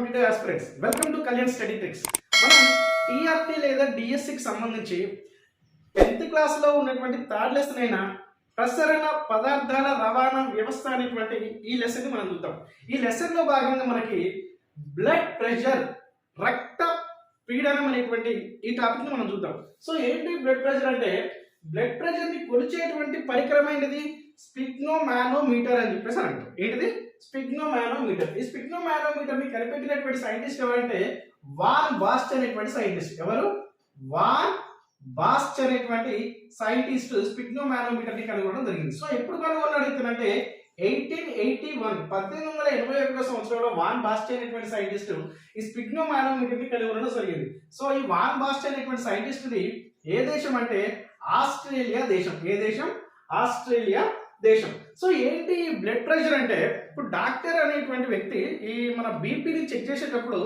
Competitive aspirants welcome to Kalyan study tricks మనం TRT లేదా డిఎస్సికి సంబంధించి టెన్త్ క్లాస్లో ఉన్నటువంటి థర్డ్ లెసన్ అయిన ప్రసరణ పదార్థాల రవాణా వ్యవస్థ అనేటువంటి ఈ లెసన్ మనం చూద్దాం. ఈ లెసన్లో భాగంగా మనకి బ్లడ్ ప్రెషర్ రక్త పీడనం అనేటువంటి ఈ టాపిక్ని మనం చూద్దాం. సో ఏంటి బ్లడ్ ప్రెషర్ అంటే? బ్లడ్ ప్రెషర్ని కొలిచేటువంటి పరికరమైనది స్పిగ్నోమానోమీటర్ అని చెప్పేసి అని ఏంటిది? స్పిగ్నోమానోమీటర్. ఈ స్పిగ్నోమానోమీటర్ని కనిపెట్టినటువంటి సైంటిస్ట్ ఎవరంటే వాన్ బాస్ట్ అనేటువంటి సైంటిస్ట్. ఎవరు? వాన్ బాస్ట్ అనేటువంటి సైంటిస్ట్ స్పిగ్నోమానోమీటర్ని కనుగొనడం జరిగింది. సో ఎప్పుడు కనుగొన్నాడు ఇతనంటే ఎయిటీన్ ఎయిటీ వన్ పద్దెనిమిది వందల ఎనభై ఒకటో సంవత్సరంలో వాన్ బాస్ట్ అనేటువంటి సైంటిస్ట్ ఈ స్పిగ్నోమానోమీటర్ని కనుగొనడం జరిగింది. సో ఈ వాన్ బాస్ట్ అనేటువంటి సైంటిస్ట్ ది ఏ దేశం అంటే? ఆస్ట్రేలియా దేశం. ఏ దేశం? ఆస్ట్రేలియా దేశం. సో ఏంటి బ్లడ్ ప్రెషర్ అంటే? ఇప్పుడు డాక్టర్ అనేటువంటి వ్యక్తి ఈ మన బీపీని చెక్ చేసేటప్పుడు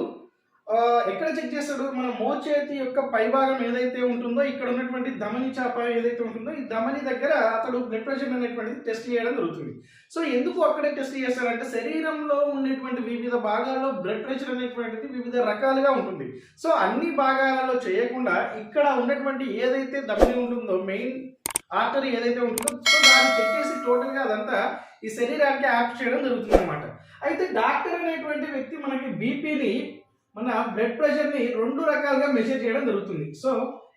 ఎక్కడ చెక్ చేస్తాడు? మన మోచేతి యొక్క పైభాగం ఏదైతే ఉంటుందో ఇక్కడ ఉన్నటువంటి ధమని చాప ఏదైతే ఉంటుందో ఈ ధమని దగ్గర అతడు బ్లడ్ ప్రెషర్ అనేటువంటిది టెస్ట్ చేయడం జరుగుతుంది. సో ఎందుకు అక్కడే టెస్ట్ చేస్తారంటే శరీరంలో ఉన్నటువంటి వివిధ భాగాల్లో బ్లడ్ ప్రెషర్ అనేటువంటిది వివిధ రకాలుగా ఉంటుంది. సో అన్ని భాగాలలో చేయకుండా ఇక్కడ ఉన్నటువంటి ఏదైతే ధమని ఉంటుందో మెయిన్ ఆర్టరీ ఏదైతే ఉంటుందో సో దాన్ని చెక్ చేసి టోటల్గా అదంతా ఈ శరీరానికి యాప్ చేయడం జరుగుతుంది అనమాట అయితే డాక్టర్ అనేటువంటి వ్యక్తి మనకి బీపీని మన బ్లడ్ ప్రెషర్ని రెండు రకాలుగా మెజర్ చేయడం జరుగుతుంది. సో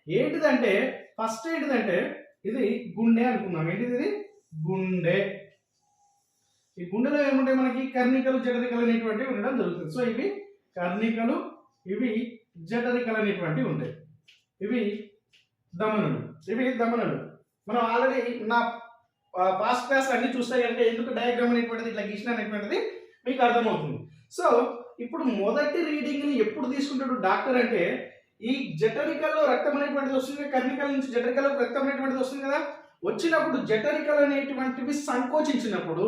ఏంటిదంటే ఫస్ట్ ఏంటిదంటే ఇది గుండె అనుకుందాం. ఏంటిది ఇది? గుండె. ఈ గుండెలో ఏముంటాయి మనకి? కర్ణికలు జటరికలు అనేటువంటివి ఉండడం జరుగుతుంది. సో ఇవి కర్ణికలు ఇవి జటరికలు అనేటువంటివి ఉంటాయి. ఇవి దమనులు. ఇవి దమనులు. మనం ఆల్రెడీ నా పాస్ట్ క్లాస్ అన్ని చూస్తే కనుక ఎందుకు డయాగ్రామ్ అనేటువంటిది ఇట్లా గీసిన అనేటువంటిది మీకు అర్థమవుతుంది. సో ఇప్పుడు మొదటి రీడింగ్ని ఎప్పుడు తీసుకుంటాడు డాక్టర్ అంటే ఈ జఠరికల్లో రక్తం అనేటువంటిది వస్తుంది కర్ణికల నుంచి జఠరికల్లో రక్తం అనేటువంటిది వస్తుంది కదా? వచ్చినప్పుడు జఠరికలు అనేటువంటివి సంకోచించినప్పుడు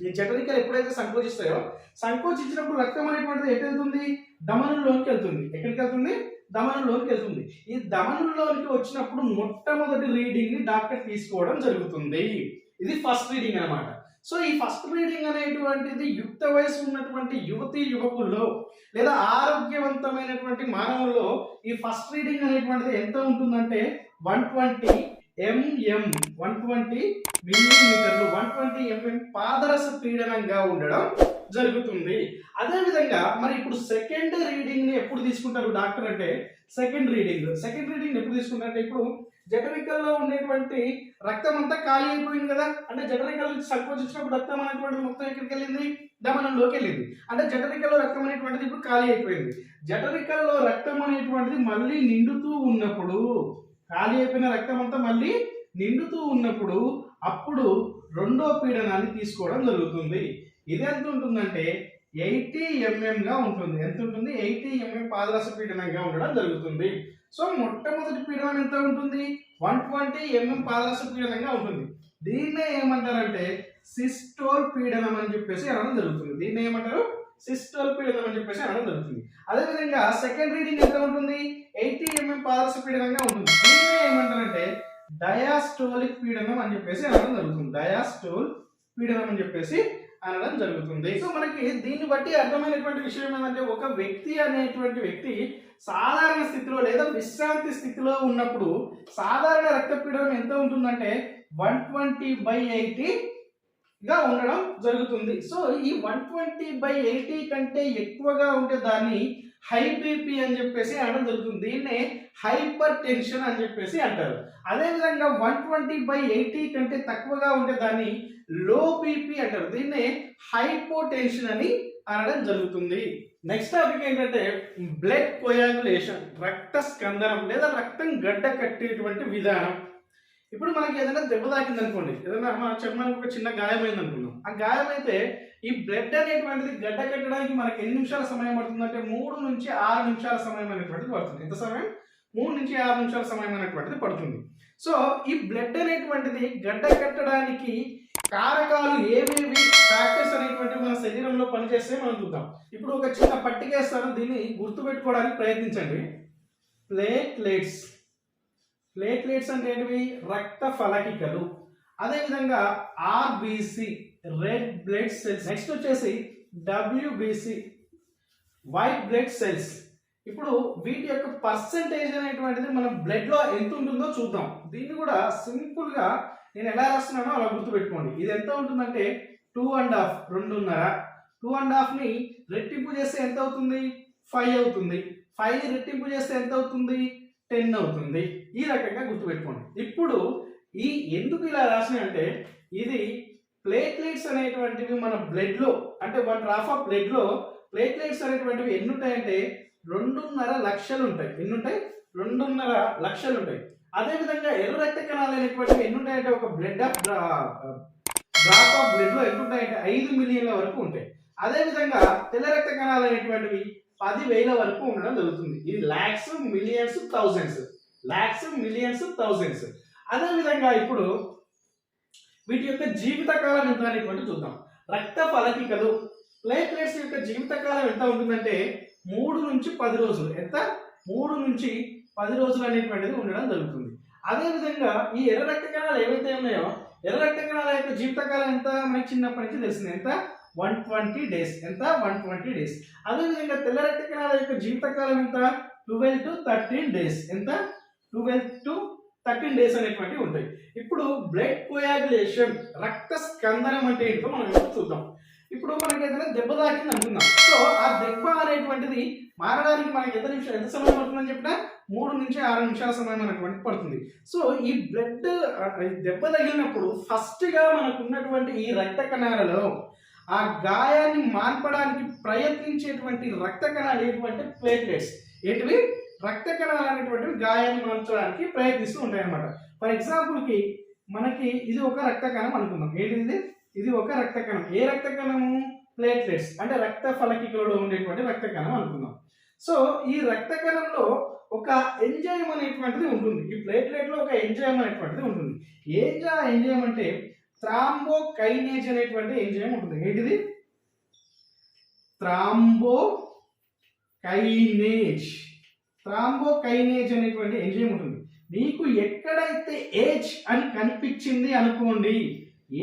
ఈ జఠరికలు ఎప్పుడైతే సంకోచిస్తాయో సంకోచించినప్పుడు రక్తం అనేటువంటిది ఎటు వెళ్తుంది? దమనుల్లోనికి వెళ్తుంది. ఎక్కడికి వెళ్తుంది? దమనంలోకి వెళ్తుంది ఈ దమనుల్లోనికి వచ్చినప్పుడు మొట్టమొదటి రీడింగ్ని డాక్టర్ తీసుకోవడం జరుగుతుంది. ఇది ఫస్ట్ రీడింగ్ అన్నమాట. సో ఈ ఫస్ట్ రీడింగ్ అనేటువంటిది యుక్త వయసు ఉన్నటువంటి యువతి యువకుల్లో లేదా ఆరోగ్యవంతమైనటువంటి మానవుల్లో ఈ ఫస్ట్ రీడింగ్ అనేటువంటిది ఎంత ఉంటుందంటే one twenty MM one twenty మిల్లీమీటర్లు వన్ ట్వంటీ ఎంఎం పాదరస పీడనంగా ఉండడం జరుగుతుంది. అదేవిధంగా మరి ఇప్పుడు సెకండ్ రీడింగ్ని ఎప్పుడు తీసుకుంటారు డాక్టర్ అంటే సెకండ్ రీడింగ్ సెకండ్ రీడింగ్ ఎప్పుడు తీసుకుంటారంటే ఇప్పుడు జఠరికల్లో ఉండేటువంటి రక్తం అంతా ఖాళీ అయిపోయింది కదా. అంటే జఠరికల నుంచి సంకోచించినప్పుడు రక్తం అనేటువంటిది మొత్తం ఎక్కడికి వెళ్ళింది? దమనంలోకి వెళ్ళింది. అంటే జఠరికల్లో రక్తం అనేటువంటిది ఇప్పుడు ఖాళీ అయిపోయింది. జఠరికల్లో రక్తం అనేటువంటిది మళ్ళీ నిండుతూ ఉన్నప్పుడు ఖాళీ అయిపోయిన రక్తం అంతా మళ్ళీ నిండుతూ ఉన్నప్పుడు అప్పుడు రెండో పీడనాన్ని తీసుకోవడం జరుగుతుంది. ఇది ఎంత ఉంటుందంటే ఎయిటీ ఎంఎంగా ఉంటుంది. ఎంత ఉంటుంది? ఎయిటీ ఎంఎం పాదరస పీడనంగా ఉండడం జరుగుతుంది. సో మొట్టమొదటి పీడనం ఎంత ఉంటుంది? వన్ ట్వంటీ ఎంఎం పాదరస పీడనంగా ఉంటుంది. దీన్నే ఏమంటారంటే సిస్టోల్ పీడనం అని చెప్పేసి అనడం జరుగుతుంది. దీన్ని ఏమంటారు? సిస్టోల్ పీడనం అని చెప్పేసి అనడం జరుగుతుంది. అదేవిధంగా సెకండ్ రీడింగ్ ఎంత ఉంటుంది? ఎయిట్ ఎంఎం పాదరస పీడనంగా ఉంటుంది? దీన్ని ఏమంటారంటే డయాస్టోలిక్ పీడనం అని చెప్పేసి అనడం జరుగుతుంది. డయాస్టోల్ పీడనం అని చెప్పేసి అనడం జరుగుతుంది. సో మనకి దీన్ని బట్టి అర్థమైనటువంటి విషయం ఏంటంటే ఒక వ్యక్తి అనేటువంటి వ్యక్తి సాధారణ స్థితిలో లేదా విశ్రాంతి స్థితిలో ఉన్నప్పుడు సాధారణ రక్తపీడనం ఎంత ఉంటుందంటే వన్ ట్వంటీ బై ఎయిటీ గా ఉండడం జరుగుతుంది. సో ఈ వన్ ట్వంటీ బై ఎయిటీ కంటే ఎక్కువగా ఉంటే దాన్ని హై బీపీ అని చెప్పేసి అనడం జరుగుతుంది. దీన్నే హైపర్ టెన్షన్ అని చెప్పేసి అంటారు. అదేవిధంగా వన్ ట్వంటీ బై ఎయిటీ కంటే తక్కువగా ఉంటే దాన్ని లో బీపీ అంటారు. దీన్నే హైపోటెన్షన్ అని అనడం జరుగుతుంది. నెక్స్ట్ టాపిక్ ఏంటంటే బ్లడ్ కొయాగులేషన్ రక్త స్కందనం లేదా రక్తం గడ్డ కట్టేటువంటి విధానం. ఇప్పుడు మనకి ఏదైనా దెబ్బ తాకింది అనుకోండి ఏదైనా మన చర్మానికి ఒక చిన్న గాయమైంది అనుకున్నాం ఆ గాయమైతే ఈ బ్లడ్ అనేటువంటిది గడ్డ కట్టడానికి మనకి ఎన్ని నిమిషాల సమయం పడుతుంది అంటే మూడు నుంచి ఆరు నిమిషాల సమయం అనేటువంటిది పడుతుంది. ఎంత సమయం? మూడు నుంచి ఆరు నిమిషాల సమయం అనేటువంటిది పడుతుంది. సో ఈ బ్లడ్ అనేటువంటిది గడ్డ కట్టడానికి కారకాలు ఏవేవి ఫ్యాక్టర్స్ అనేటువంటివి మన శరీరంలో పనిచేస్తే మనం చూద్దాం. ఇప్పుడు ఒక చిన్న పట్టిక వేస్తాను దీన్ని గుర్తుపెట్టుకోవడానికి ప్రయత్నించండి. ప్లేట్లెట్స్ ప్లేట్లెట్స్ అంటే ఏంటివి? రక్త ఫలకికలు. అదేవిధంగా RBC red blood cells next వచ్చేసి డబ్ల్యూబిసి వైట్ బ్లడ్ సెల్స్ ఇప్పుడు వీటి యొక్క పర్సంటేజ్ అనేటువంటిది మన బ్లడ్లో ఎంత ఉంటుందో చూద్దాం. దీన్ని కూడా సింపుల్గా నేను ఎలా రాస్తున్నానో అలా గుర్తుపెట్టుకోండి. ఇది ఎంత ఉంటుందంటే టూ అండ్ హాఫ్ రెండున్నర. టూ అండ్ హాఫ్ని రెట్టింపు చేస్తే ఎంత అవుతుంది? ఫైవ్ అవుతుంది. ఫైవ్ రెట్టింపు చేస్తే ఎంత అవుతుంది? టెన్ అవుతుంది. ఈ రకంగా గుర్తుపెట్టుకోండి. ఇప్పుడు ఈ ఎందుకు ఇలా రాసినాయంటే అంటే ఇది ప్లేట్లెట్స్ అనేటువంటివి మన బ్లడ్లో అంటే వన్ డ్రాప్ ఆఫ్ బ్లడ్లో ప్లేట్లెట్స్ అనేటువంటివి ఎన్ని ఉంటాయంటే రెండున్నర లక్షలు ఉంటాయి ఎన్ని ఉంటాయి రెండున్నర లక్షలు ఉంటాయి అదేవిధంగా ఎర్ర రక్త కణాలు అనేటువంటివి ఎన్ని ఉంటాయంటే ఒక బ్లడ్ ఆఫ్ డ్రాప్ ఆఫ్ బ్లడ్లో ఎన్ని ఉంటాయంటే ఐదు మిలియన్ల వరకు ఉంటాయి. అదేవిధంగా తెల్ల రక్త కణాలు అనేటువంటివి పది వేల వరకు ఉండడం జరుగుతుంది. ఇది lakhs millions thousands lakhs millions thousands అదేవిధంగా ఇప్పుడు వీటి యొక్క జీవితకాలం ఎంత అనేటువంటి చూద్దాం. రక్త ఫలకికలు ప్లేట్లెట్స్ యొక్క జీవితకాలం ఎంత ఉంటుందంటే మూడు నుంచి పది రోజులు. ఎంత? మూడు నుంచి పది రోజులు అనేటువంటిది ఉండడం జరుగుతుంది. అదేవిధంగా ఈ ఎర్ర రక్త కణాలు ఏవైతే ఉన్నాయో ఎర్ర రక్త కణాల యొక్క జీవితకాలం ఎంత? మనకి చిన్నప్పటి నుంచి తెలిసింది. ఎంత? వన్ ట్వంటీ డేస్ ఎంత? వన్ ట్వంటీ డేస్ అదేవిధంగా తెల్ల రక్త కణాల యొక్క జీవితకాలం ఎంత? ట్వెల్వ్ టు థర్టీన్ డేస్ ఎంత? ట్వెల్వ్ టు థర్టీన్ డేస్ అనేటువంటివి ఉంటాయి. ఇప్పుడు బ్లడ్ కోయాగులేషన్ రక్త స్కందనం అంటే ఏంటో మనం చూద్దాం. ఇప్పుడు మనకి ఏదైనా దెబ్బ తాకింది అనుకుందాం. సో ఆ దెబ్బ అనేటువంటిది మారడానికి మనకి ఎంత నిమిషం ఎంత సమయం పడుతుందని చెప్పినా? మూడు నుంచి ఆరు నిమిషాల సమయం అనేటువంటి పడుతుంది. సో ఈ బ్లడ్ దెబ్బ తగిలినప్పుడు ఫస్ట్గా మనకు ఉన్నటువంటి ఈ రక్త కణాలలో ఆ గాయాన్ని మాన్పడానికి ప్రయత్నించేటువంటి రక్త కణాలు ఏంటంటే ప్లేట్లెట్స్ ఏంటివి? రక్త కణాలు అనేటువంటివి గాయాన్ని మార్చడానికి ప్రయత్నిస్తూ ఉంటాయన్నమాట ఫర్ ఎగ్జాంపుల్కి మనకి ఇది ఒక రక్త కణం అనుకుందాం. ఏంటిది ఇది? ఒక రక్త కణం. ఏ రక్త కణము? ప్లేట్లెట్స్ అంటే రక్త ఫలకికలలో ఉండేటువంటి రక్త కణం అనుకుందాం. సో ఈ రక్త కణంలో ఒక ఎంజైమ్ అనేటువంటిది ఉంటుంది. ఈ ప్లేట్లెట్లో ఒక ఎంజైమ్ అనేటువంటిది ఉంటుంది. ఏంజా ఎంజైమ్ అంటే థ్రాంబోకైనేజ్ అనేటువంటి ఎంజైమ్ ఉంటుంది. ఏంటిది? థ్రాంబో కైనేజ్ థ్రాంబోకైనేజ్ అనేటువంటి ఎంజైమ్ ఉంటుంది. మీకు ఎక్కడైతే ఏజ్ అని కనిపించింది అనుకోండి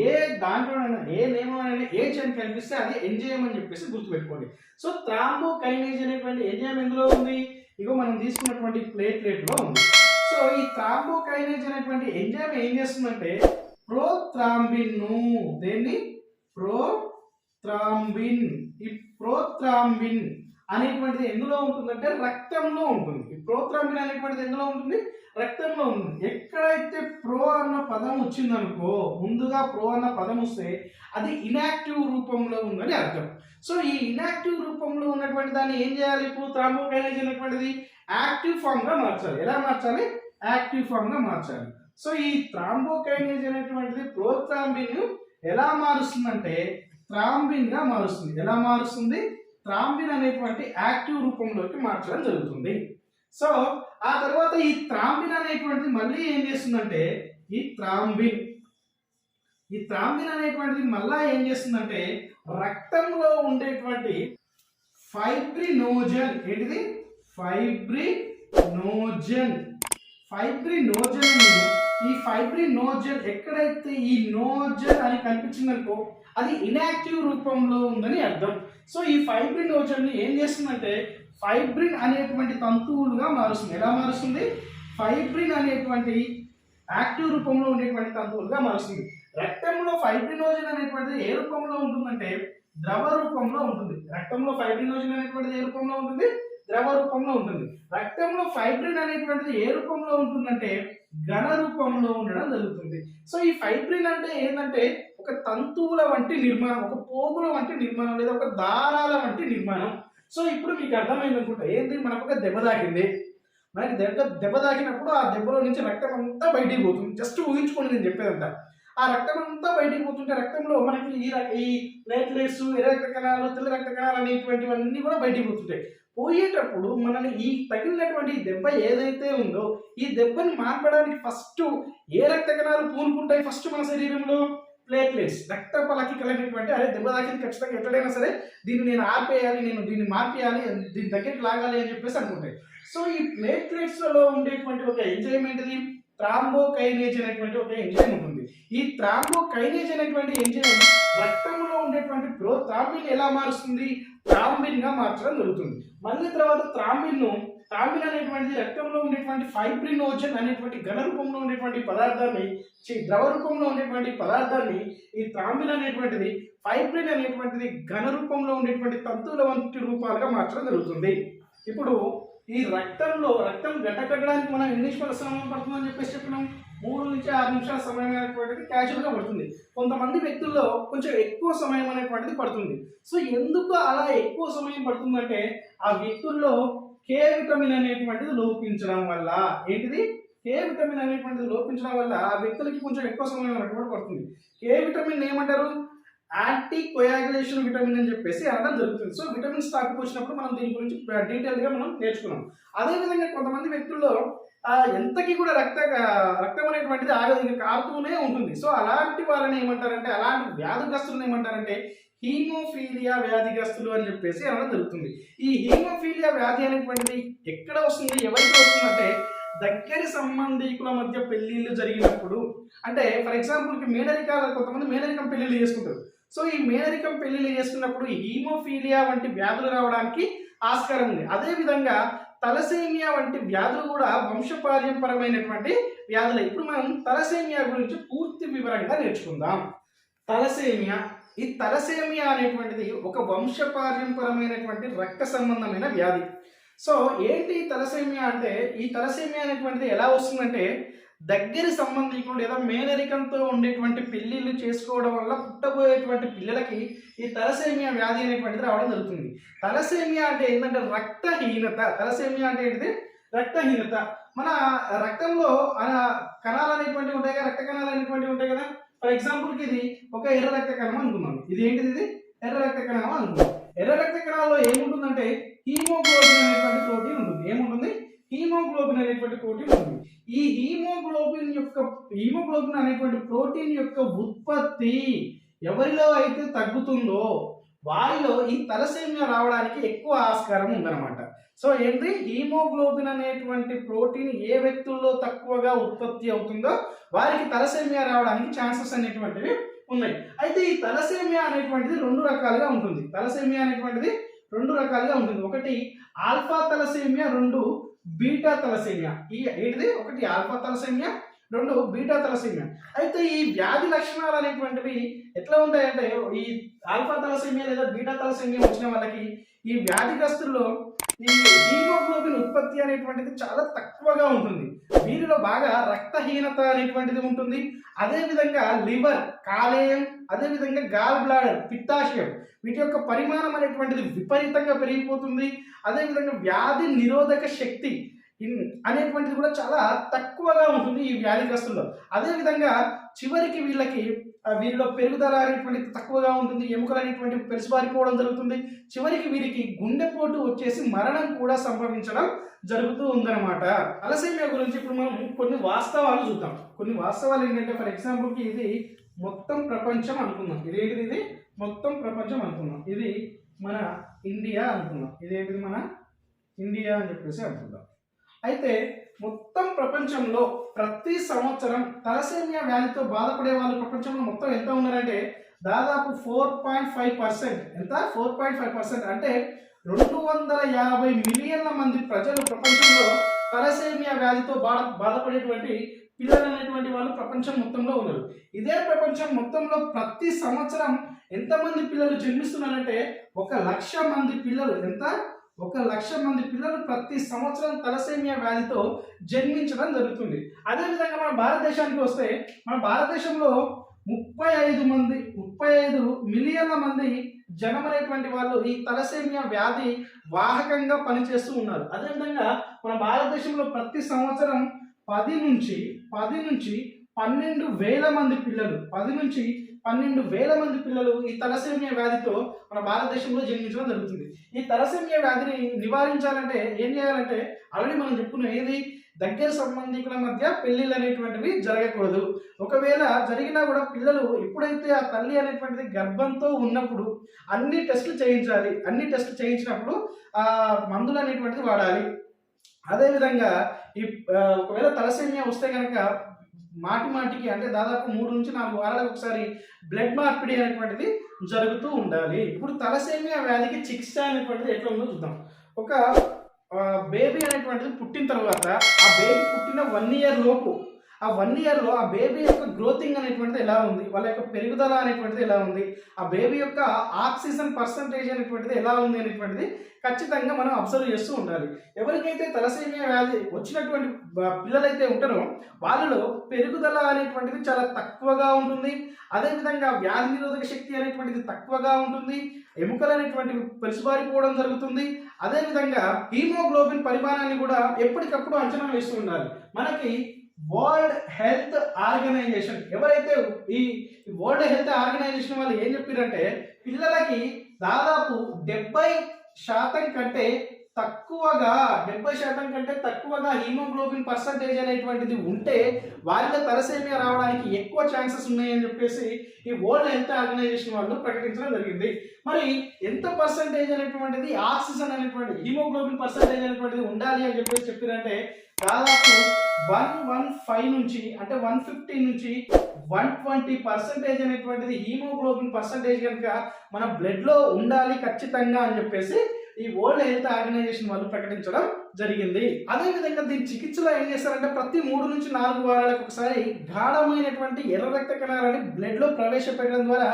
ఏ దాంట్లోనైనా ఏ నియమం ఏజ్ అని కనిపిస్తే అది ఎంజైమ్ అని చెప్పేసి గుర్తుపెట్టుకోండి. సో థ్రాంబోకైనేజ్ అనేటువంటి ఎంజైమ్ ఎందులో ఉంది? ఇగో మనం తీసుకున్నటువంటి ప్లేట్లెట్లో ఉంది. సో ఈ థ్రాంబోకైనేజ్ అనేటువంటి ఎంజైమ్ ఏం చేస్తుందంటే ప్రోత్రాంబిన్ను. దేన్ని? ప్రోత్రాంబిన్. ఈ ప్రోత్రాంబిన్ అనేటువంటిది ఎందులో ఉంటుందంటే రక్తంలో ఉంటుంది. ఈ ప్రోత్రాంబిన్ అనేటువంటిది ఎందులో ఉంటుంది? రక్తంలో ఉంటుంది. ఎక్కడైతే ప్రో అన్న పదం వచ్చిందనుకో ముందుగా ప్రో అన్న పదం వస్తే అది ఇనాక్టివ్ రూపంలో ఉందని అర్థం. సో ఈ ఇనాక్టివ్ రూపంలో ఉన్నటువంటి దాన్ని ఏం చేయాలి? ఇప్పుడు త్రాంబోకైలేజ్ అనేటువంటిది యాక్టివ్ ఫామ్గా మార్చాలి. ఎలా మార్చాలి? యాక్టివ్ ఫామ్గా మార్చాలి. సో ఈ థ్రాంబోకైనేజ్ అనేటువంటిది ప్రోథ్రాంబిన్ ఎలా మారుస్తుందంటే థ్రాంబిన్గా మారుస్తుంది. ఎలా మారుస్తుంది? థ్రాంబిన్ అనేటువంటి యాక్టివ్ రూపంలోకి మార్చడం జరుగుతుంది. సో ఆ తర్వాత ఈ థ్రాంబిన్ అనేటువంటిది మళ్ళీ ఏం చేస్తుందంటే ఈ థ్రాంబిన్ ఈ థ్రాంబిన్ అనేటువంటిది మళ్ళా ఏం చేస్తుందంటే రక్తంలో ఉండేటువంటి ఫైబ్రినోజన్. ఏంటిది? ఫైబ్రినోజన్. ఫైబ్రినోజన్ ఈ ఫైబ్రినోజన్ ఎక్కడైతే ఈ నోజల్ అని కనిపించిందనుకో అది ఇనాక్టివ్ రూపంలో ఉందని అర్థం. సో ఈ ఫైబ్రిన్ నోజల్ని ఏం చేస్తుందంటే ఫైబ్రిన్ అనేటువంటి తంతువులుగా మారుస్తుంది. ఎలా మారుస్తుంది? ఫైబ్రిన్ అనేటువంటి యాక్టివ్ రూపంలో ఉండేటువంటి తంతువులుగా మారుస్తుంది. రక్తంలో ఫైబ్రినోజన్ అనేటువంటిది ఏ రూపంలో ఉంటుందంటే ద్రవ రూపంలో ఉంటుంది. రక్తంలో ఫైబ్రినోజన్ అనేటువంటిది ఏ రూపంలో ఉంటుంది? ద్రవ రూపంలో ఉంటుంది. రక్తంలో ఫైబ్రిన్ అనేటువంటిది ఏ రూపంలో ఉంటుందంటే ఘన రూపంలో ఉండడం జరుగుతుంది. సో ఈ ఫైబ్రిన్ అంటే ఏంటంటే ఒక తంతువుల వంటి నిర్మాణం ఒక పోగుల వంటి నిర్మాణం లేదా ఒక దారాల వంటి నిర్మాణం. సో ఇప్పుడు మీకు అర్థమైంది అనుకుంటా ఏంటి మనకు ఒక దెబ్బ తాకింది. మనకి దెబ్బ దెబ్బ తాకినప్పుడు ఆ దెబ్బలో నుంచి రక్తం అంతా బయటికి పోతుంది. జస్ట్ ఊహించుకోండి నేను చెప్పేదంతా. ఆ రక్తం అంతా బయటికి పోతుంటే రక్తంలో మనకి ఈ ఈ ప్లేట్లెట్స్ ఎర్ర రక్త కణాలు తెల్ల రక్త కణాలు అనేటువంటివన్నీ కూడా బయటికి పోతుంటాయి. పోయేటప్పుడు మనల్ని ఈ తగిలినటువంటి దెబ్బ ఏదైతే ఉందో ఈ దెబ్బని మార్పడానికి ఫస్ట్ ఏ రక్త కణాలు పూనుకుంటాయి ఫస్ట్ మన శరీరంలో? ప్లేట్లెట్స్ రక్త పలకికలైనటువంటి అరే దెబ్బ తాకింది ఖచ్చితంగా ఎట్లయినా సరే దీన్ని నేను ఆపేయాలి నేను దీన్ని మార్పేయాలి దీని దగ్గరికి లాగాలి అని చెప్పేసి అనుకుంటాయి. సో ఈ ప్లేట్లెట్స్లో ఉండేటువంటి ఒక ఎంజైమ్ ఏంటిది? థ్రాంబోకైనేజ్ అనేటువంటి ఒక ఎంజైమ్ ఉంటుంది. ఈ థ్రాంబోకైనేజ్ అనేటువంటి ఎంజైమ్ రక్తంలో ఉండేటువంటి ప్రో థ్రాంబిన్ ఎలా మారుస్తుంది? థ్రాంబిన్గా మార్చడం జరుగుతుంది. మళ్ళీ తర్వాత త్రాంబిన్ను ను అనేటువంటి అనేటువంటిది రక్తంలో ఉండేటువంటి ఫైబ్రినోజన్ అనేటువంటి ఘన రూపంలో ఉండేటువంటి పదార్థాన్ని ద్రవ రూపంలో ఉండేటువంటి పదార్థాన్ని ఈ త్రాంబిన్ అనేటువంటిది ఫైబ్రిన్ అనేటువంటిది ఘన రూపంలో ఉండేటువంటి తంతువుల వంటి రూపాలుగా మార్చడం జరుగుతుంది. ఇప్పుడు ఈ రక్తంలో రక్తం గడ్డకట్టడానికి మనం ఎన్ని నిమిషాల పడుతుందని చెప్పేసి చెప్పినాం. మూడు నుంచి ఆరు నిమిషాల సమయం అనేటువంటిది క్యాజువల్గా పడుతుంది. కొంతమంది వ్యక్తుల్లో కొంచెం ఎక్కువ సమయం అనేటువంటిది పడుతుంది. సో ఎందుకు అలా ఎక్కువ సమయం పడుతుందంటే ఆ వ్యక్తుల్లో కే విటమిన్ అనేటువంటిది లోపించడం వల్ల. ఏంటిది? కే విటమిన్ అనేటువంటిది లోపించడం వల్ల ఆ వ్యక్తులకి కొంచెం ఎక్కువ సమయం అనేటువంటి పడుతుంది. కే విటమిన్ ఏమంటారు? యాంటీ కొయాగులేషన్ విటమిన్ అని చెప్పేసి అనడం జరుగుతుంది. సో విటమిన్ స్టాక్ వచ్చినప్పుడు మనం దీని గురించి డీటెయిల్గా మనం నేర్చుకున్నాం. అదేవిధంగా కొంతమంది వ్యక్తుల్లో ఎంతకీ ఎంతకి కూడా రక్త రక్తం అనేటువంటిది ఆగదు ఇంకా కారుతూనే ఉంటుంది. సో అలాంటి వాళ్ళని ఏమంటారంటే అలాంటి వ్యాధిగ్రస్తులను ఏమంటారంటే హీమోఫీలియా వ్యాధిగ్రస్తులు అని చెప్పేసి అనడం జరుగుతుంది. ఈ హీమోఫీలియా వ్యాధి అనేటువంటిది ఎక్కడ వస్తుంది ఎవరికి వస్తుందంటే దగ్గరి సంబంధికుల మధ్య పెళ్ళిళ్ళు జరిగినప్పుడు. అంటే ఫర్ ఎగ్జాంపుల్కి మేనరికాల కొంతమంది మేనరికం పెళ్ళిళ్ళు చేసుకుంటారు. సో ఈ మేనరికం పెళ్ళిళ్ళు చేసుకున్నప్పుడు ఈ హీమోఫీలియా వంటి వ్యాధులు రావడానికి ఆస్కారం ఉంది. అదేవిధంగా తలసేమియా వంటి వ్యాధులు కూడా వంశపార్యంపరమైనటువంటి వ్యాధులు. ఇప్పుడు మనం తలసేమియా గురించి పూర్తి వివరంగా నేర్చుకుందాం. తలసేమియా ఈ తలసేమియా అనేటువంటిది ఒక వంశపార్యంపరమైనటువంటి రక్త సంబంధమైన వ్యాధి. సో ఏంటి తలసేమియా అంటే ఈ తలసేమియా అనేటువంటిది ఎలా వస్తుందంటే దగ్గర సంబంధికులు లేదా మేనరికంతో ఉండేటువంటి పెళ్ళిళ్ళు చేసుకోవడం వల్ల పుట్టబోయేటువంటి పిల్లలకి ఈ తలసేమియా వ్యాధి అనేటువంటిది రావడం జరుగుతుంది. తలసేమియా అంటే ఏంటంటే రక్తహీనత. తలసేమియా అంటే ఏంటిది? రక్తహీనత. మన రక్తంలో ఆ కణాలు అనేటువంటివి ఉంటాయి కదా రక్త కణాలు అనేటువంటివి ఉంటాయి కదా. ఫర్ ఎగ్జాంపుల్కి ఇది ఒక ఎర్ర రక్త కణం అనుకున్నాం ఇది ఏంటిది ఇది? ఎర్ర రక్త కణం అనుకున్నాం ఎర్ర రక్త కణాల్లో ఏముంటుందంటే హీమోగ్లోబిన్ అనేటువంటి ప్రోటీన్ ఉంటుంది. ఏముంటుంది? హీమోగ్లోబిన్ అనేటువంటి ప్రోటీన్ ఉంటుంది. ఈ హీమోగ్లోబిన్ యొక్క హీమోగ్లోబిన్ అనేటువంటి ప్రోటీన్ యొక్క ఉత్పత్తి ఎవరిలో అయితే తగ్గుతుందో వారిలో ఈ తలసేమియా రావడానికి ఎక్కువ ఆస్కారం ఉందన్నమాట. సో ఏంటి హీమోగ్లోబిన్ అనేటువంటి ప్రోటీన్ ఏ వ్యక్తుల్లో తక్కువగా ఉత్పత్తి అవుతుందో వారికి తలసేమియా రావడానికి ఛాన్సెస్ అనేటువంటివి ఉన్నాయి. అయితే ఈ తలసేమియా అనేటువంటిది రెండు రకాలుగా ఉంటుంది. తలసేమియా అనేటువంటిది రెండు రకాలుగా ఉంటుంది. ఒకటి ఆల్ఫా తలసేమియా రెండు బీటా తలసేమియా ఈ ఏంటిది? ఒకటి ఆల్ఫా తలసేమియా రెండు బీటా తలసేమియా అయితే ఈ వ్యాధి లక్షణాలు అనేటువంటివి ఎట్లా ఉంటాయంటే ఈ ఆల్ఫా తలసేమియా లేదా బీటా తలసేమియా వచ్చిన వాళ్ళకి ఈ వ్యాధిగ్రస్తుల్లో ఈ హీమోగ్లోబిన్ ఉత్పత్తి అనేటువంటిది చాలా తక్కువగా ఉంటుంది. వీరిలో బాగా రక్తహీనత అనేటువంటిది ఉంటుంది. అదేవిధంగా లివర్ కాలేయం అదేవిధంగా గాల్ బ్లాడర్ పిత్తాశయం వీటి యొక్క పరిమాణం అనేటువంటిది విపరీతంగా పెరిగిపోతుంది. అదేవిధంగా వ్యాధి నిరోధక శక్తి ఇన్- అనేటువంటిది కూడా చాలా తక్కువగా ఉంటుంది ఈ వ్యాధిగ్రస్తుల్లో. అదేవిధంగా చివరికి వీళ్ళకి వీరిలో పెరుగుదల అనేటువంటిది తక్కువగా ఉంటుంది. ఎముకలు అనేటువంటి పెరుసుబారిపోవడం జరుగుతుంది. చివరికి వీరికి గుండెపోటు వచ్చేసి మరణం కూడా సంభవించడం జరుగుతూ ఉందన్నమాట. అలసేమియా గురించి ఇప్పుడు మనం కొన్ని వాస్తవాలు చూద్దాం. కొన్ని వాస్తవాలు ఏంటంటే ఫర్ ఎగ్జాంపుల్కి ఇది మొత్తం ప్రపంచం అనుకుందాం. ఇదేంటిది ఇది? మొత్తం ప్రపంచం అనుకుందాం. ఇది మన ఇండియా అనుకుందాం. ఇదేంటిది మన ఇండియా అని చెప్పేసి అనుకుందాం. అయితే మొత్తం ప్రపంచంలో ప్రతి సంవత్సరం తలసేమియా వ్యాధితో బాధపడే వాళ్ళు ప్రపంచంలో మొత్తం ఎంత ఉన్నారంటే దాదాపు ఫోర్ పాయింట్ ఫైవ్ పర్సెంట్ ఎంత? ఫోర్ పాయింట్ ఫైవ్ పర్సెంట్ అంటే రెండు వందల యాభై మిలియన్ల మంది ప్రజలు ప్రపంచంలో తలసేమియా వ్యాధితో బాధ బాధపడేటువంటి పిల్లలు అనేటువంటి వాళ్ళు ప్రపంచం మొత్తంలో ఉన్నారు. ఇదే ప్రపంచం మొత్తంలో ప్రతి సంవత్సరం ఎంతమంది పిల్లలు జన్మిస్తున్నారంటే ఒక లక్ష మంది పిల్లలు. ఎంత? ఒక లక్ష మంది పిల్లలు ప్రతి సంవత్సరం తలసేమియా వ్యాధితో జన్మించడం జరుగుతుంది. అదేవిధంగా మన భారతదేశానికి వస్తే మన భారతదేశంలో ముప్పై ఐదు మంది ముప్పై ఐదు మిలియన్ల మంది జనం అనేటువంటి వాళ్ళు ఈ తలసేమియా వ్యాధి వాహకంగా పనిచేస్తూ ఉన్నారు. అదేవిధంగా మన భారతదేశంలో ప్రతి సంవత్సరం పది నుంచి పది నుంచి పన్నెండు వేల మంది పిల్లలు పది నుంచి పన్నెండు వేల మంది పిల్లలు ఈ తలసేమియా వ్యాధితో మన భారతదేశంలో జన్మించడం జరుగుతుంది. ఈ తలసేమియా వ్యాధిని నివారించాలంటే ఏం చేయాలంటే ఆల్రెడీ మనం చెప్పుకున్నాం ఏది? దగ్గర సంబంధికుల మధ్య పెళ్ళిళ్ళు అనేటువంటివి జరగకూడదు. ఒకవేళ జరిగినా కూడా పిల్లలు ఎప్పుడైతే ఆ తల్లి అనేటువంటిది గర్భంతో ఉన్నప్పుడు అన్ని టెస్టులు చేయించాలి. అన్ని టెస్టులు చేయించినప్పుడు ఆ మందులు అనేటువంటిది వాడాలి. అదేవిధంగా ఈ ఒకవేళ తలసేమియా వస్తే కనుక మాటి మాటికి అంటే దాదాపు మూడు నుంచి నాలుగు వారాలకు ఒకసారి బ్లడ్ మార్పిడి అనేటువంటిది జరుగుతూ ఉండాలి. ఇప్పుడు తలసేమియా వ్యాధికి చికిత్స అనేటువంటిది ఎట్లా ఉందో చూద్దాం. ఒక బేబీ అనేటువంటిది పుట్టిన తర్వాత ఆ బేబీ పుట్టిన వన్ ఇయర్ లోపు ఆ వన్ ఇయర్లో ఆ బేబీ యొక్క గ్రోతింగ్ అనేటువంటిది ఎలా ఉంది? వాళ్ళ యొక్క పెరుగుదల అనేటువంటిది ఎలా ఉంది? ఆ బేబీ యొక్క ఆక్సిజన్ పర్సంటేజ్ అనేటువంటిది ఎలా ఉంది అనేటువంటిది ఖచ్చితంగా మనం అబ్జర్వ్ చేస్తూ ఉండాలి. ఎవరికైతే తలసేమియా వ్యాధి వచ్చినటువంటి పిల్లలైతే ఉంటారో వాళ్ళలో పెరుగుదల అనేటువంటిది చాలా తక్కువగా ఉంటుంది. అదేవిధంగా వ్యాధి నిరోధక శక్తి అనేటువంటిది తక్కువగా ఉంటుంది. ఎముకలు అనేటువంటివి పెరుసుబారిపోవడం జరుగుతుంది. అదేవిధంగా హీమోగ్లోబిన్ పరిమాణాన్ని కూడా ఎప్పటికప్పుడు అంచనా వేస్తూ ఉండాలి. మనకి వరల్డ్ హెల్త్ ఆర్గనైజేషన్ ఎవరైతే ఈ వరల్డ్ హెల్త్ ఆర్గనైజేషన్ వాళ్ళు ఏం చెప్పారంటే పిల్లలకి దాదాపు డెబ్బై శాతం కంటే తక్కువగా డెబ్బై శాతం కంటే తక్కువగా హీమోగ్లోబిన్ పర్సంటేజ్ అనేటువంటిది ఉంటే వారిలో తలసేమియా రావడానికి ఎక్కువ ఛాన్సెస్ ఉన్నాయని చెప్పేసి ఈ వరల్డ్ హెల్త్ ఆర్గనైజేషన్ వాళ్ళు ప్రకటించడం జరిగింది. మరి ఎంత పర్సంటేజ్ అనేటువంటిది ఆక్సిజన్ అనేటువంటి హీమోగ్లోబిన్ పర్సంటేజ్ అనేటువంటిది ఉండాలి అని చెప్పేసి చెప్పారంటే దాదాపు వన్ వన్ ఫైవ్ నుంచి అంటే వన్ ఫిఫ్టీ నుంచి వన్ ట్వంటీ పర్సెంటేజ్ అనేటువంటిది హీమోగ్లోబిన్ పర్సంటేజ్ కనుక మన బ్లడ్లో ఉండాలి ఖచ్చితంగా అని చెప్పేసి ఈ వరల్డ్ హెల్త్ ఆర్గనైజేషన్ వాళ్ళు ప్రకటించడం జరిగింది. అదేవిధంగా దీని చికిత్సలో ఏం చేస్తారంటే ప్రతి మూడు నుంచి నాలుగు వారాలకు ఒకసారి గాఢమైనటువంటి ఎర్ర రక్త కణాలని బ్లడ్లో ప్రవేశపెట్టడం ద్వారా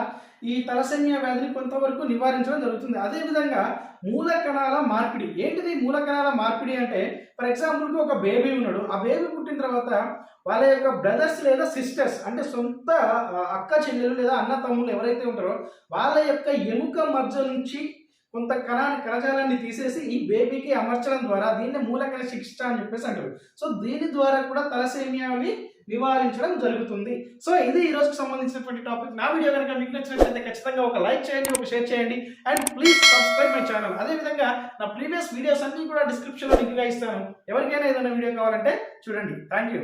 ఈ తలసేమియా వ్యాధిని కొంతవరకు నివారించడం జరుగుతుంది. అదేవిధంగా మూల కణాల మార్పిడి. ఏంటిది మూల కణాల మార్పిడి అంటే? ఫర్ ఎగ్జాంపుల్కి ఒక బేబీ ఉన్నాడు. ఆ బేబీ పుట్టిన తర్వాత వాళ్ళ యొక్క బ్రదర్స్ లేదా సిస్టర్స్ అంటే సొంత అక్క చెల్లెలు లేదా అన్న తమ్ముళ్ళు ఎవరైతే ఉంటారో వాళ్ళ యొక్క ఎముక మధ్య నుంచి కొంత కణాన్ని కణజాలాన్ని తీసేసి ఈ బేబీకి అమర్చడం ద్వారా దీన్ని మూలకణ చికిత్స అని చెప్పేసి అంటారు. సో దీని ద్వారా కూడా తలసేమియాని నివారించడం జరుగుతుంది. సో ఇది ఈ రోజుకి సంబంధించినటువంటి టాపిక్. నా వీడియో కనుక మీకు నచ్చినట్లయితే ఖచ్చితంగా ఒక లైక్ చేయండి ఒక షేర్ చేయండి. And please subscribe my channel. అదేవిధంగా నా ప్రీవియస్ వీడియోస్ అన్ని కూడా డిస్క్రిప్షన్లో లింక్గా ఇస్తాను. ఎవరికైనా ఏదైనా వీడియో కావాలంటే చూడండి. Thank you.